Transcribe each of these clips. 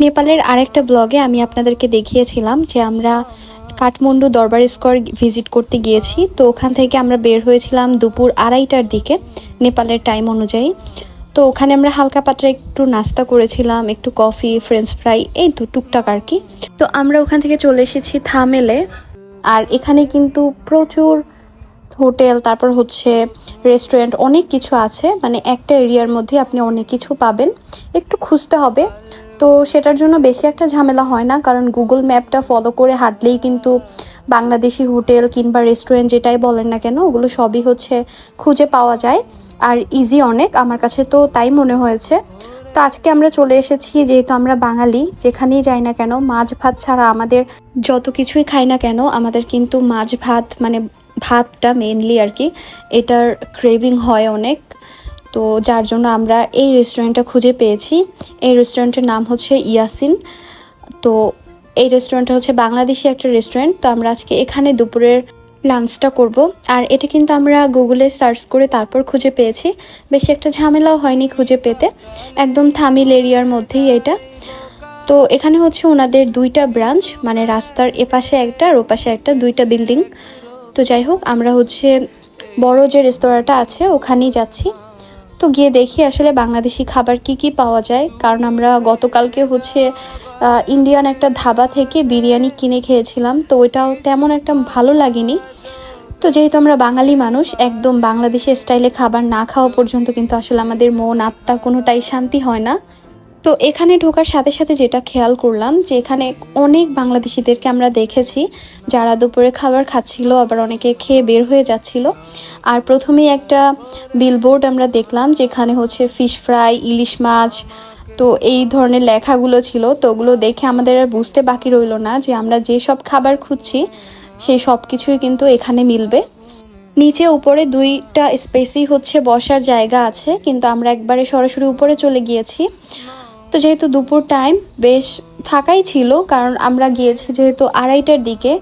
নেপালের আরেকটা ব্লগে আমি আপনাদেরকে দেখিয়েছিলাম যে আমরা কাঠমান্ডু দরবার স্কোয়ার ভিজিট করতে গিয়েছি। তো ওখান থেকে আমরা বের হয়েছিলাম দুপুর আড়াইটার দিকে নেপালের টাইম অনুযায়ী। তো ওখানে আমরা হালকা পাত্রে একটু নাস্তা করেছিলাম, একটু কফি ফ্রেঞ্চ ফ্রাই এই তো টুকটাক আর কি। তো আমরা ওখান থেকে চলে এসেছি থামেলে। আর এখানে কিন্তু প্রচুর হোটেল, তারপর হচ্ছে রেস্টুরেন্ট অনেক কিছু আছে। মানে একটা এরিয়ার মধ্যে আপনি অনেক কিছু পাবেন। একটু খুঁজতে হবে। তো সেটার জন্য বেশি একটা ঝামেলা হয় না, কারণ গুগল ম্যাপটা ফলো করে হাঁটলেই কিন্তু বাংলাদেশি হোটেল কিংবা রেস্টুরেন্ট যেটাই বলেন না কেন, ওগুলো সবই হচ্ছে খুঁজে পাওয়া যায় আর ইজি অনেক, আমার কাছে তো তাই মনে হয়েছে। তো আজকে আমরা চলে এসেছি, যেহেতু আমরা বাঙালি, যেখানেই যাই না কেন, মাছ ভাত ছাড়া আমাদের যত কিছুই খাই না কেন, আমাদের কিন্তু মাছ ভাত মানে ভাতটা মেনলি আর কি, এটার ক্রেভিং হয় অনেক। তো যার জন্য আমরা এই রেস্টুরেন্টটা খুঁজে পেয়েছি। এই রেস্টুরেন্টের নাম হচ্ছে ইয়াসিন। তো এই রেস্টুরেন্টটা হচ্ছে বাংলাদেশি একটা রেস্টুরেন্ট তো আমরা আজকে এখানে দুপুরের লাঞ্চটা করব। আর এটা কিন্তু আমরা গুগলে সার্চ করে তারপর খুঁজে পেয়েছি। বেশি একটা ঝামেলাও হয়নি খুঁজে পেতে। একদম থামিল এরিয়ার মধ্যেই এটা। তো এখানে হচ্ছে ওনাদের দুইটা ব্রাঞ্চ মানে রাস্তার এপাশে একটা আর ওপাশে একটা, দুইটা বিল্ডিং। তো যাই হোক, আমরা হচ্ছে বড় যে রেস্তোরাঁটা আছে, ওখানেই যাচ্ছি। তো গিয়ে দেখি আসলে বাংলাদেশি খাবার কি কি পাওয়া যায়। কারণ আমরা গতকালকে হচ্ছে ইন্ডিয়ান একটা ধাবা থেকে বিরিয়ানি কিনে খেয়েছিলাম। তো ওইটাও তেমন একটা ভালো লাগেনি। তো যেহেতু আমরা বাঙালি মানুষ, একদম বাংলাদেশের স্টাইলে খাবার না খাওয়া পর্যন্ত কিন্তু আসলে আমাদের মন, আত্মা কোনোটাই শান্তি হয় না। তো এখানে ঢোকার সাথে সাথে যেটা খেয়াল করলাম যে এখানে অনেক বাংলাদেশিদেরকে আমরা দেখেছি যারা দুপুরে খাবার খাচ্ছিল, আবার অনেকে খেয়ে বের হয়ে যাচ্ছিল। আর প্রথমেই একটা বিলবোর্ড আমরা দেখলাম যেখানে হচ্ছে ফিশ ফ্রাই ইলিশ মাছ, তো এই ধরনের লেখাগুলো ছিল। তো ওগুলো দেখে আমাদের আর বুঝতে বাকি রইল না যে আমরা যে সব খাবার খুঁজছি সেই সব কিছুই কিন্তু এখানে মিলবে। নিচে উপরে দুইটা স্পেসই হচ্ছে বসার জায়গা আছে, কিন্তু আমরা একবারে সরাসরি উপরে চলে গিয়েছি। তো যেহেতু দুপুর টাইম বেশ ফাঁকাই ছিল, কারণ আমরা গিয়েছি যেহেতু আড়াইটার দিকে।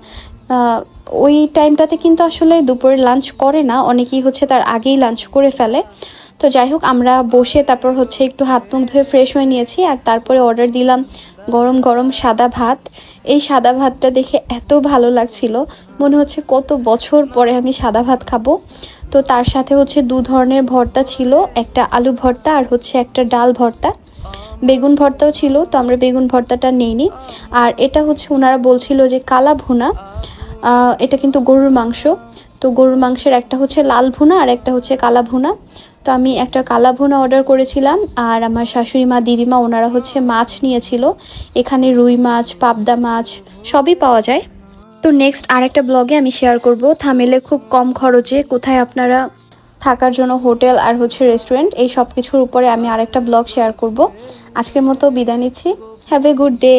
ওই টাইমটাতে কিন্তু আসলে দুপুরে লাঞ্চ করে না, অনেকেই হচ্ছে তার আগেই লাঞ্চ করে ফেলে। তো যাই হোক, আমরা বসে তারপর হচ্ছে একটু হাত মুখ ধুয়ে ফ্রেশ হয়ে নিয়েছি, আর তারপরে অর্ডার দিলাম গরম গরম সাদা ভাত। এই সাদা ভাতটা দেখে এত ভালো লাগছিল, মনে হচ্ছে কত বছর পরে আমি সাদা ভাত খাব। তো তার সাথে হচ্ছে দু ধরনের ভর্তা ছিল, একটা আলু ভর্তা আর হচ্ছে একটা ডাল ভর্তা। বেগুন ভর্তাও ছিল, তো আমরা বেগুন ভর্তাটা নেইনি। আর এটা হচ্ছে ওনারা বলছিল যে কালা ভুনা এটা কিন্তু গরুর মাংস। তো গরুর মাংসের একটা হচ্ছে লাল ভুনা আর একটা হচ্ছে কালা ভুনা। তো আমি একটা কালা ভুনা অর্ডার করেছিলাম, আর আমার শাশুড়ি মা, দিদিমা ওনারা হচ্ছে মাছ নিয়েছিল। এখানে রুই মাছ, পাবদা মাছ, সবই পাওয়া যায়। তো নেক্সট আরেকটা ব্লগে আমি শেয়ার করব। থামেলে খুব কম খরচে কোথায় আপনারা থাকার জন্য হোটেল আর হচ্ছে রেস্টুরেন্ট, এই সব কিছুর উপরে আমি আরেকটা ব্লগ শেয়ার করব। আজকের মতো বিদায় নিচ্ছি। Have a good day